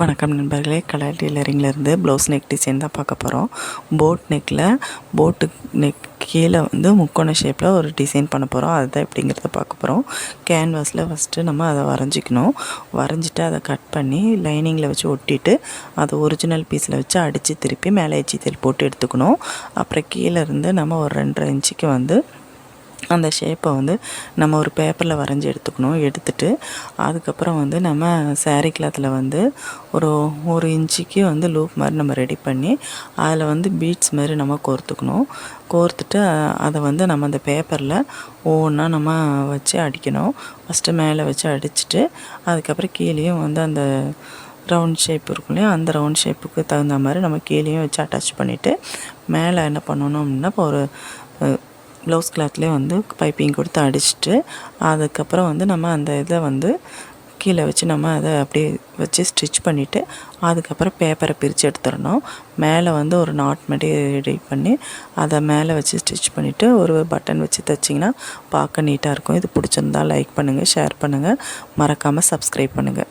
வணக்கம் நண்பர்களே. கலர் டெய்லரிங்லேருந்து ப்ளவுஸ் நெக் டிசைன் தான் பார்க்க போகிறோம் போட் நெக்கில் போட்டு நெக் கீழே வந்து முக்கோண ஷேப்பில் ஒரு டிசைன் பண்ண போகிறோம் அதுதான் எப்படிங்கிறத பார்க்க போகிறோம் கேன்வாஸில் ஃபஸ்ட்டு நம்ம அதை வரைஞ்சிக்கணும். வரைஞ்சிட்டு அதை கட் பண்ணி லைனிங்கில் வச்சு ஒட்டிட்டு அதை ஒரிஜினல் பீஸில் வச்சு அடித்து திருப்பி மேலே எச்சி தெல் போட்டு எடுத்துக்கணும். அப்புறம் கீழே இருந்து நம்ம ஒரு ரெண்டரை இன்ச்சுக்கு வந்து அந்த ஷேப்பை வந்து நம்ம ஒரு பேப்பரில் வரைஞ்சி எடுத்துக்கணும் எடுத்துட்டு அதுக்கப்புறம் வந்து நம்ம சாரீ கிளாத்தில் வந்து ஒரு ஒரு இன்ச்சுக்கு வந்து லூப் மாதிரி நம்ம ரெடி பண்ணி அதில் வந்து பீட்ஸ் மாதிரி நம்ம கோர்த்துக்கணும். கோர்த்துட்டு அதை வந்து நம்ம அந்த பேப்பரில் ஒவ்வொன்றா நம்ம வச்சு அடிக்கணும். ஃபஸ்ட்டு மேலே வச்சு அடிச்சுட்டு அதுக்கப்புறம் கீழேயும் வந்து அந்த ரவுண்ட் ஷேப் இருக்கும் இல்லையா அந்த ரவுண்ட் ஷேப்புக்கு தகுந்த மாதிரி நம்ம கீழேயும் வச்சு அட்டாச் பண்ணிவிட்டு மேலே என்ன பண்ணணும் அப்படின்னா இப்போ ஒரு ப்ளவுஸ் கிளாத்லேயே வந்து பைப்பிங் கொடுத்து அடிச்சுட்டு அதுக்கப்புறம் வந்து நம்ம அந்த இதை வந்து கீழே வச்சு நம்ம அதை அப்படியே வச்சு ஸ்டிச் பண்ணிவிட்டு அதுக்கப்புறம் பேப்பரை பிரித்து எடுத்துடணும். மேலே வந்து ஒரு நாட் மாதிரி ரெடி பண்ணி அதை மேலே வச்சு ஸ்டிச் பண்ணிவிட்டு ஒரு பட்டன் வச்சு தைச்சிங்கன்னா பார்க்க நீட்டாக இருக்கும். இது பிடிச்சிருந்தா லைக் பண்ணுங்கள் ஷேர் பண்ணுங்கள் மறக்காமல் சப்ஸ்கிரைப் பண்ணுங்கள்